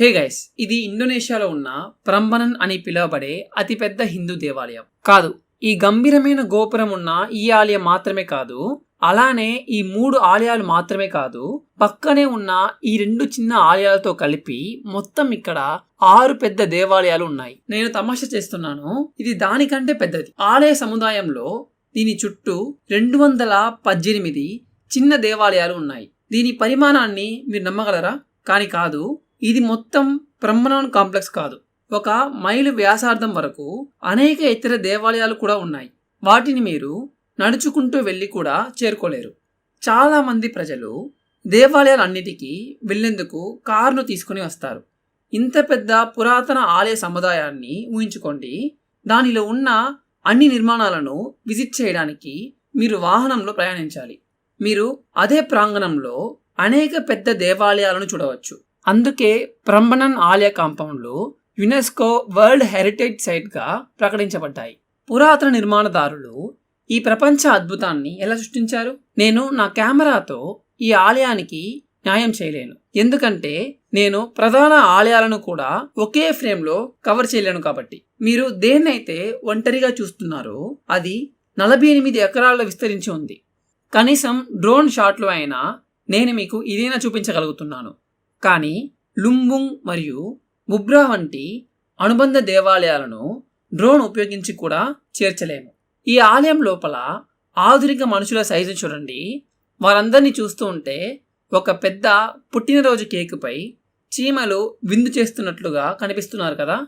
Hey guys ఇది ఇండోనేషియాలో ఉన్న ప్రంబనన్ అని పిలువబడే అతిపెద్ద హిందూ దేవాలయం. కాదు ఈ గంభీరమైన గోపురం ఉన్న ఈ ఆలయం మాత్రమే కాదు అలానే ఈ మూడు ఆలయాలు మాత్రమే కాదు పక్కనే ఉన్న ఈ రెండు చిన్న ఆలయాలతో కలిపి మొత్తం ఇక్కడ ఆరు పెద్ద దేవాలయాలు ఉన్నాయి. నేను తమాషా చేస్తున్నాను ఇది దానికంటే పెద్దది. ఆలయ సముదాయంలో దీని చుట్టూ రెండు వందల పద్దెనిమిది చిన్న దేవాలయాలు ఉన్నాయి. దీని పరిమాణాన్ని మీరు నమ్మగలరా? కానీ కాదు ఇది మొత్తం బ్రహ్మనాన్ కాంప్లెక్స్ కాదు. ఒక మైలు వ్యాసార్థం వరకు అనేక ఇతర దేవాలయాలు కూడా ఉన్నాయి. వాటిని మీరు నడుచుకుంటూ వెళ్ళి కూడా చేరుకోలేరు. చాలామంది ప్రజలు దేవాలయాలన్నిటికీ వెళ్ళేందుకు కారును తీసుకుని వస్తారు. ఇంత పెద్ద పురాతన ఆలయ సముదాయాన్ని ఊహించుకోండి. దానిలో ఉన్న అన్ని నిర్మాణాలను విజిట్ చేయడానికి మీరు వాహనంలో ప్రయాణించాలి. మీరు అదే ప్రాంగణంలో అనేక పెద్ద దేవాలయాలను చూడవచ్చు. అందుకే ప్రంబణన్ ఆలయ కాంపౌండ్లు యునెస్కో వరల్డ్ హెరిటేజ్ సైట్గా ప్రకటించబడ్డాయి. పురాతన నిర్మాణదారులు ఈ ప్రపంచ అద్భుతాన్ని ఎలా సృష్టించారు? నేను నా కెమెరాతో ఈ ఆలయానికి న్యాయం చేయలేను. ఎందుకంటే నేను ప్రధాన ఆలయాలను కూడా ఒకే ఫ్రేమ్లో కవర్ చేయలేను కాబట్టి. మీరు దేన్నైతే ఒంటరిగా చూస్తున్నారో అది నలభై ఎనిమిది ఎకరాల్లో విస్తరించి ఉంది. కనీసం డ్రోన్ షాట్లు అయినా నేను మీకు ఇదేనా చూపించగలుగుతున్నాను. కానీ లుంబుంగ్ మరియు ముబ్రా వంటి అనుబంధ దేవాలయాలను డ్రోన్ ఉపయోగించి కూడా చేర్చలేము. ఈ ఆలయం లోపల ఆధునిక మనుషుల సైజు చూడండి. వారందరినీ చూస్తూ ఉంటే ఒక పెద్ద పుట్టినరోజు కేకుపై చీమలు విందు చేస్తున్నట్లుగా కనిపిస్తున్నారు కదా.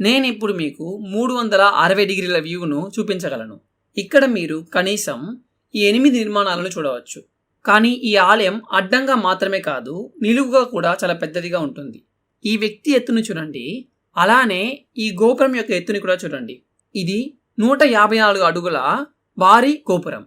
నేను ఇప్పుడు మీకు మూడు వందల అరవై డిగ్రీల వ్యూను చూపించగలను. ఇక్కడ మీరు కనీసం ఈ ఎనిమిది నిర్మాణాలను చూడవచ్చు. కానీ ఈ ఆలయం అడ్డంగా మాత్రమే కాదు నిలువుగా కూడా చాలా పెద్దదిగా ఉంటుంది. ఈ వ్యక్తి ఎత్తును చూడండి. అలానే ఈ గోపురం యొక్క ఎత్తుని కూడా చూడండి. ఇది నూట యాభై నాలుగు అడుగుల భారీ గోపురం.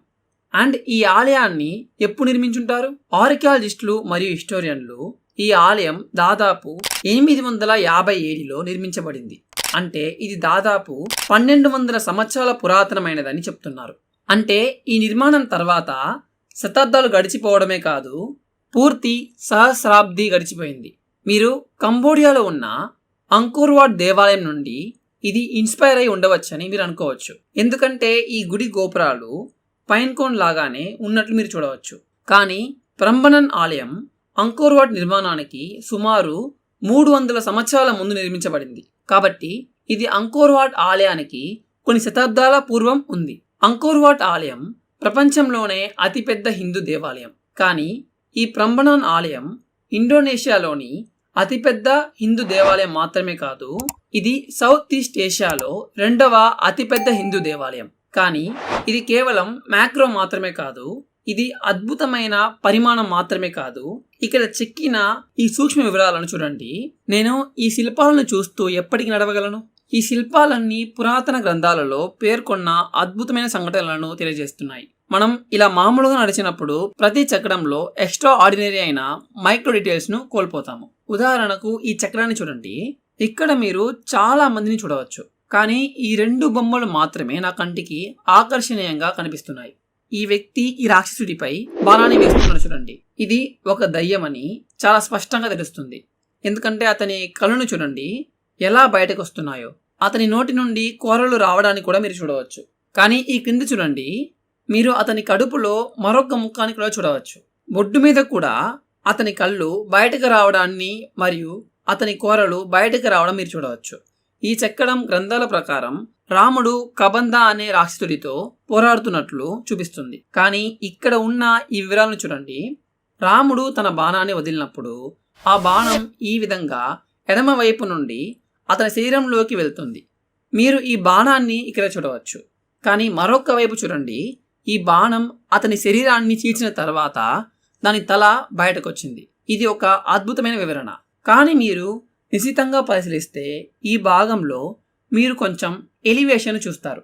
అండ్ ఈ ఆలయాన్ని ఎప్పుడు నిర్మించుంటారు? ఆర్కియాలజిస్టులు మరియు హిస్టోరియన్లు ఈ ఆలయం దాదాపు ఎనిమిది వందల యాభై ఏడులో నిర్మించబడింది. అంటే ఇది దాదాపు పన్నెండు వందల సంవత్సరాల పురాతనమైనదని చెప్తున్నారు. అంటే ఈ నిర్మాణం తర్వాత శతాబ్దాలు గడిచిపోవడమే కాదు పూర్తి సహస్రాబ్ది గడిచిపోయింది. మీరు కంబోడియాలో ఉన్న అంకూర్వాడ్ దేవాలయం నుండి ఇది ఇన్స్పైర్ అయి ఉండవచ్చని మీరు అనుకోవచ్చు. ఎందుకంటే ఈ గుడి గోపురాలు పైన్కోన్ లాగానే ఉన్నట్లు మీరు చూడవచ్చు. కానీ ప్రంబనన్ ఆలయం అంకోర్వాడ్ నిర్మాణానికి సుమారు మూడు వందల సంవత్సరాల ముందు నిర్మించబడింది. కాబట్టి ఇది అంకోర్వాట్ ఆలయానికి కొన్ని శతాబ్దాల పూర్వం ఉంది. అంకోర్వాట్ ఆలయం ప్రపంచంలోనే అతిపెద్ద హిందూ దేవాలయం. కానీ ఈ ప్రంబణాన్ ఆలయం ఇండోనేషియాలోని అతిపెద్ద హిందూ దేవాలయం మాత్రమే కాదు ఇది సౌత్ ఈస్ట్ ఏషియాలో రెండవ అతిపెద్ద హిందూ దేవాలయం. కానీ ఇది కేవలం మ్యాక్రో మాత్రమే కాదు ఇది అద్భుతమైన పరిమాణం మాత్రమే కాదు. ఇక్కడ చెక్కిన ఈ సూక్ష్మ వివరాలను చూడండి. నేను ఈ శిల్పాలను చూస్తూ ఎప్పటికి నడవగలను? ఈ శిల్పాలన్నీ పురాతన గ్రంథాలలో పేర్కొన్న అద్భుతమైన సంఘటనలను తెలియజేస్తున్నాయి. మనం ఇలా మామూలుగా నడిచినప్పుడు ప్రతి చక్రంలో ఎక్స్ట్రా ఆర్డినరీ అయిన మైక్రో డీటెయిల్స్ను కోల్పోతాము. ఉదాహరణకు ఈ చక్రాన్ని చూడండి. ఇక్కడ మీరు చాలా మందిని చూడవచ్చు. కానీ ఈ రెండు బొమ్మలు మాత్రమే నా కంటికి ఆకర్షణీయంగా కనిపిస్తున్నాయి. ఈ వ్యక్తి ఈ రాక్షసుడిపై బాణాన్ని వేస్తున్నాడు చూడండి. ఇది ఒక దయ్యమని చాలా స్పష్టంగా తెలుస్తుంది. ఎందుకంటే అతని కళ్ళను చూడండి. ఎలా బయటకు వస్తున్నాయో అతని నోటి నుండి కూరలు రావడానికి కూడా మీరు చూడవచ్చు. కానీ ఈ కింద చూడండి. మీరు అతని కడుపులో మరొక ముఖాన్ని కూడా చూడవచ్చు. బొడ్డు మీద కూడా అతని కళ్ళు బయటకు రావడాన్ని మరియు అతని కూరలు బయటకు రావడం మీరు చూడవచ్చు. ఈ చెక్కడం గ్రంథాల ప్రకారం రాముడు కబంద అనే రాక్షసుడితో పోరాడుతున్నట్లు చూపిస్తుంది. కానీ ఇక్కడ ఉన్న ఈ వివరాలను చూడండి. రాముడు తన బాణాన్ని వదిలినప్పుడు ఆ బాణం ఈ విధంగా ఎడమ వైపు నుండి అతని శరీరంలోకి వెళ్తుంది. మీరు ఈ బాణాన్ని ఇక్కడ చూడవచ్చు. కానీ మరొక వైపు చూడండి. ఈ బాణం అతని శరీరాన్ని చీల్చిన తర్వాత దాని తల బయటకు వచ్చింది ఇది ఒక అద్భుతమైన వివరణ. కానీ మీరు నిశితంగా పరిశీలిస్తే ఈ భాగంలో మీరు కొంచెం ఎలివేషన్ చూస్తారు.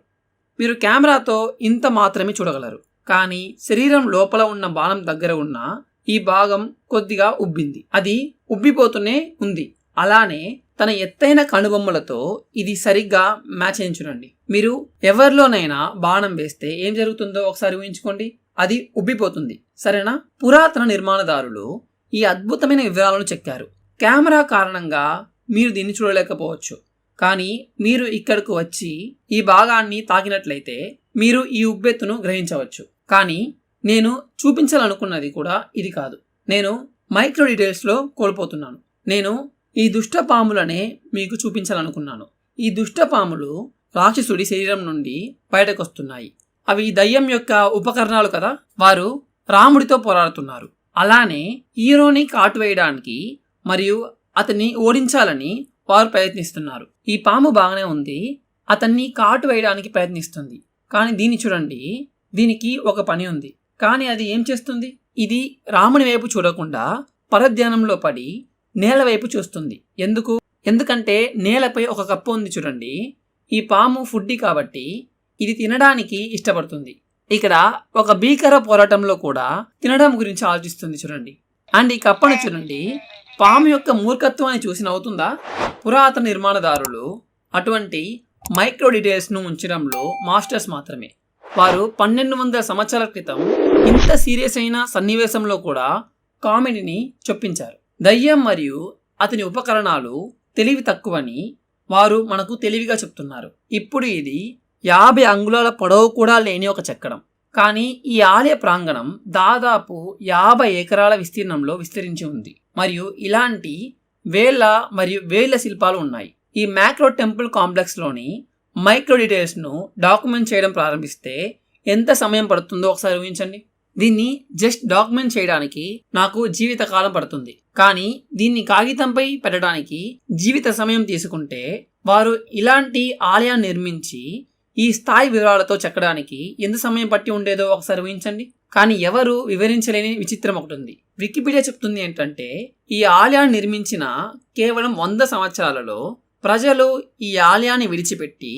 మీరు కెమెరాతో ఇంత మాత్రమే చూడగలరు. కానీ శరీరం లోపల ఉన్న బాణం దగ్గర ఉన్న ఈ భాగం కొద్దిగా ఉబ్బింది. అది ఉబ్బిపోతూనే ఉంది. అలానే తన ఎత్తైన కనుబొమ్మలతో ఇది సరిగ్గా మ్యాచ్ అయ్యి చూడండి. మీరు ఎవరిలోనైనా బాణం వేస్తే ఏం జరుగుతుందో ఒకసారి ఊహించుకోండి. అది ఉబ్బిపోతుంది. సరేనా? పురాతన నిర్మాణదారులు ఈ అద్భుతమైన వివరాలను చెక్కారు. కెమెరా కారణంగా మీరు దీన్ని చూడలేకపోవచ్చు. కానీ మీరు ఇక్కడకు వచ్చి ఈ భాగాన్ని తాకినట్లయితే మీరు ఈ ఉబ్బెత్తును గ్రహించవచ్చు. కానీ నేను చూపించాలనుకున్నది కూడా ఇది కాదు. నేను మైక్రో డీటెయిల్స్లో కోల్పోతున్నాను. నేను ఈ దుష్ట పాములనే మీకు చూపించాలనుకున్నాను. ఈ దుష్ట పాములు రాక్షసుడి శరీరం నుండి బయటకొస్తున్నాయి. అవి దయ్యం యొక్క ఉపకరణాలు కదా? వారు రాముడితో పోరాడుతున్నారు. అలానే హీరోని కాటు వేయడానికి మరియు అతన్ని ఓడించాలని వారు ప్రయత్నిస్తున్నారు. ఈ పాము బాగానే ఉంది. అతన్ని కాటు వేయడానికి ప్రయత్నిస్తుంది. కానీ దీన్ని చూడండి. దీనికి ఒక పని ఉంది. కానీ అది ఏం చేస్తుంది? ఇది రాముని వైపు చూడకుండా పరధ్యానంలో పడి నేల వైపు చూస్తుంది. ఎందుకు? ఎందుకంటే నేలపై ఒక కప్పు ఉంది చూడండి. ఈ పాము ఫుడ్డి కాబట్టి ఇది తినడానికి ఇష్టపడుతుంది. ఇక్కడ ఒక భీకర పోరాటంలో కూడా తినడం గురించి ఆలోచిస్తుంది చూడండి. అండ్ ఈ కప్పను చూడండి. పాము యొక్క మూర్ఖత్వాన్ని చూసి నవ్వుతుందా? పురాతన నిర్మాణదారులు అటువంటి మైక్రో డీటెయిల్స్ను ఉంచడంలో మాస్టర్స్ మాత్రమే. వారు పన్నెండు వందల సంవత్సరాల క్రితం ఇంత సీరియస్ అయిన సన్నివేశంలో కూడా కామెడీని చొప్పించారు. దయ్యం మరియు అతని ఉపకరణాలు తెలివి తక్కువని వారు మనకు తెలివిగా చెప్తున్నారు. ఇప్పుడు ఇది యాభై అంగుళాల పొడవు కూడా లేని ఒక చక్రం. కానీ ఈ ఆలయ ప్రాంగణం దాదాపు యాభై ఎకరాల విస్తీర్ణంలో విస్తరించి ఉంది. మరియు ఇలాంటి వేల మరియు వేల శిల్పాలు ఉన్నాయి. ఈ మ్యాక్రో టెంపుల్ కాంప్లెక్స్లోని మైక్రో డీటెయిల్స్ను డాక్యుమెంట్ చేయడం ప్రారంభిస్తే ఎంత సమయం పడుతుందో ఒకసారి ఊహించండి. దీన్ని జస్ట్ డాక్యుమెంట్ చేయడానికి నాకు జీవితకాలం పడుతుంది. కానీ దీన్ని కాగితంపై పెట్టడానికి జీవిత సమయం తీసుకుంటే వారు ఇలాంటి ఆలయాన్ని నిర్మించి ఈ స్థాయి వివరాలతో చెక్కడానికి ఎంత సమయం పట్టి ఉండేదో ఒకసారి ఊహించండి. కానీ ఎవరు వివరించలేని విచిత్రం ఒకటి ఉంది వికీపీడియా చెప్తుంది ఏంటంటే ఈ ఆలయాన్ని నిర్మించిన కేవలం వంద సంవత్సరాలలో ప్రజలు ఈ ఆలయాన్ని విడిచిపెట్టి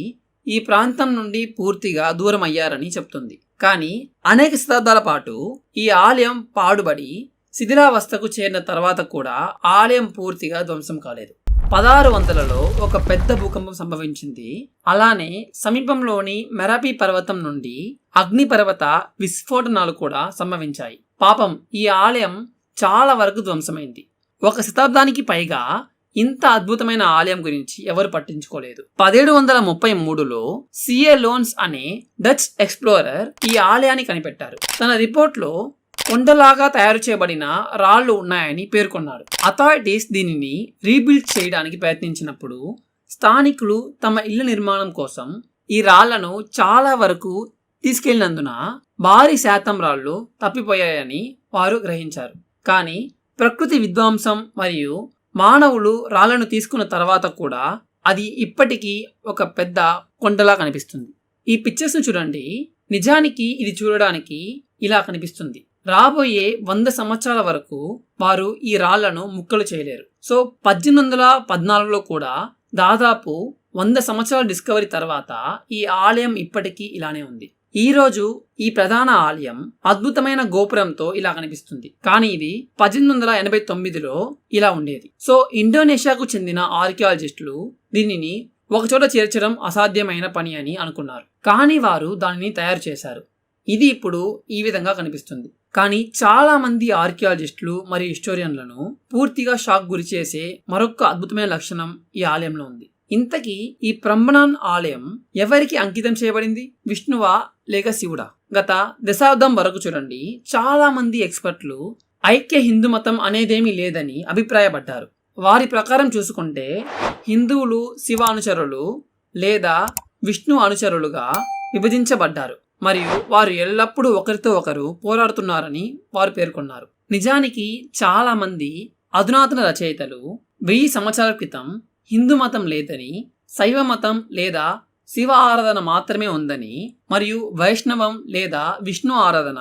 ఈ ప్రాంతం నుండి పూర్తిగా దూరం అయ్యారని చెప్తుంది. కానీ అనేక శతాబ్దాల పాటు ఈ ఆలయం పాడుబడి శిథిలావస్థకు చేరిన తర్వాత కూడా ఆలయం పూర్తిగా ధ్వంసం కాలేదు. పదహారు వందలలో ఒక పెద్ద భూకంపం సంభవించింది. అలానే సమీపంలోని మెరాపి పర్వతం నుండి అగ్ని పర్వత విస్ఫోటనాలు కూడా సంభవించాయి. పాపం ఈ ఆలయం చాలా వరకు ధ్వంసమైంది. ఒక శతాబ్దానికి పైగా ఇంత అద్భుతమైన ఆలయం గురించి ఎవరు పట్టించుకోలేదు. పదిహేడు వందల ముప్పై మూడులో సిఏ లోన్స్ అనే డచ్ ఎక్స్ప్లోరర్ ఈ ఆలయాన్ని కనిపెట్టారు. తన రిపోర్ట్లో కొండలాగా తయారు చేయబడిన రాళ్ళు ఉన్నాయని పేర్కొన్నాడు అథారిటీస్ దీనిని రీబిల్డ్ చేయడానికి ప్రయత్నించినప్పుడు స్థానికులు తమ ఇళ్ళ నిర్మాణం కోసం ఈ రాళ్ళను చాలా వరకు తీసుకెళ్ళినందున భారీ శాతం రాళ్ళు తప్పిపోయాయని వారు గ్రహించారు. కానీ ప్రకృతి విధ్వంసం మరియు మానవులు రాళ్ళను తీసుకున్న తర్వాత కూడా అది ఇప్పటికీ ఒక పెద్ద కొండలా కనిపిస్తుంది. ఈ పిక్చర్స్ను చూడండి. నిజానికి ఇది చూడడానికి ఇలా కనిపిస్తుంది. రాబోయే వంద సంవత్సరాల వరకు వారు ఈ రాళ్ళను ముక్కలు చేయలేరు. సో పద్దెనిమిది వందల పద్నాలుగులో కూడా దాదాపు వంద సంవత్సరాల డిస్కవరీ తర్వాత ఈ ఆలయం ఇప్పటికీ ఇలానే ఉంది. ఈ రోజు ఈ ప్రధాన ఆలయం అద్భుతమైన గోపురంతో ఇలా కనిపిస్తుంది. కానీ ఇది పద్దెనిమిది వందల ఎనభై తొమ్మిదిలో ఇలా ఉండేది. సో ఇండోనేషియాకు చెందిన ఆర్కియాలజిస్టులు దీనిని ఒకచోట చేర్చడం అసాధ్యమైన పని అని అనుకున్నారు. కానీ వారు దానిని తయారు చేశారు. ఇది ఇప్పుడు ఈ విధంగా కనిపిస్తుంది. కానీ చాలా మంది ఆర్కియాలజిస్టులు మరియు హిస్టోరియన్లను పూర్తిగా షాక్ గురి చేసే మరొక అద్భుతమైన లక్షణం ఈ ఆలయంలో ఉంది. ఇంతకీ ఈ ప్రంబనాన్ ఆలయం ఎవరికి అంకితం చేయబడింది? విష్ణువా లేక శివుడా? గత దశాబ్దం వరకు చూడండి చాలా మంది ఎక్స్పర్ట్లు ఐక్య హిందూ మతం అనేదేమీ లేదని అభిప్రాయపడ్డారు. వారి ప్రకారం చూసుకుంటే హిందువులు శివ అనుచరులు లేదా విష్ణు అనుచరులుగా విభజించబడ్డారు. మరియు వారు ఎల్లప్పుడూ ఒకరితో ఒకరు పోరాడుతున్నారని వారు పేర్కొన్నారు. నిజానికి చాలా మంది అధునాతన రచయితలు వెయ్యి సంవత్సరాల క్రితం హిందూ మతం లేదని శైవ మతం లేదా శివ ఆరాధన మాత్రమే ఉందని మరియు వైష్ణవం లేదా విష్ణు ఆరాధన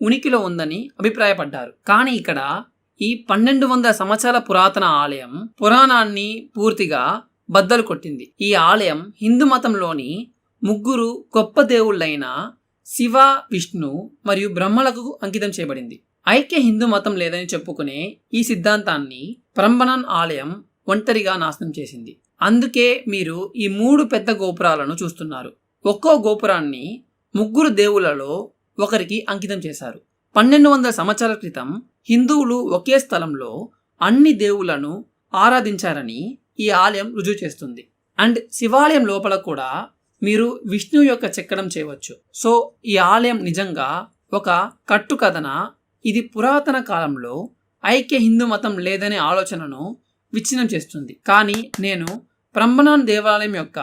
ఉనికిలో ఉందని అభిప్రాయపడ్డారు. కానీ ఇక్కడ ఈ పన్నెండు వందల సంవత్సరాల పురాతన ఆలయం పురాణాన్ని పూర్తిగా బద్దలు కొట్టింది. ఈ ఆలయం హిందూ మతంలోని ముగ్గురు గొప్ప దేవుళ్ళైన శివ విష్ణు మరియు బ్రహ్మలకు అంకితం చేయబడింది. ఐక్య హిందూ మతం లేదని చెప్పుకునే ఈ సిద్ధాంతాన్ని పరంబనన్ ఆలయం ఒంటరిగా నాశనం చేసింది. అందుకే మీరు ఈ మూడు పెద్ద గోపురాలను చూస్తున్నారు. ఒక్కో గోపురాన్ని ముగ్గురు దేవులలో ఒకరికి అంకితం చేశారు. పన్నెండు వందల సంవత్సరాల క్రితం హిందువులు ఒకే స్థలంలో అన్ని దేవులను ఆరాధించారని ఈ ఆలయం రుజువు చేస్తుంది. అండ్ శివాలయం లోపల కూడా మీరు విష్ణువు యొక్క చక్రం చేయవచ్చు. సో ఈ ఆలయం నిజంగా ఒక కట్టుకథన? ఇది పురాతన కాలంలో ఐక్య హిందూ మతం లేదనే ఆలోచనను విచ్ఛిన్నం చేస్తుంది. కానీ నేను ప్రంబనాన్ దేవాలయం యొక్క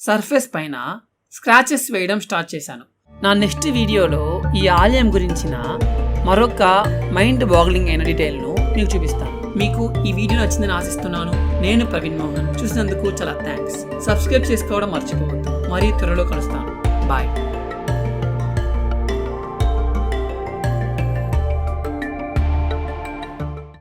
సర్ఫేస్ పైన స్క్రాచెస్ వేయడం స్టార్ట్ చేశాను. నా నెక్స్ట్ వీడియోలో ఈ ఆలయం గురించిన మరొక మైండ్ బాగ్లింగ్ అయిన డీటెయిల్ను మీకు చూపిస్తాను. మీకు ఈ వీడియో నచ్చిందని ఆశిస్తున్నాను. నేను ప్రవీణ్ మోహన్. చూసినందుకు చాలా థ్యాంక్స్ సబ్స్క్రైబ్ చేసుకోవడం మర్చిపోవద్దు. మరీ త్వరలో కలుస్తాను. బాయ్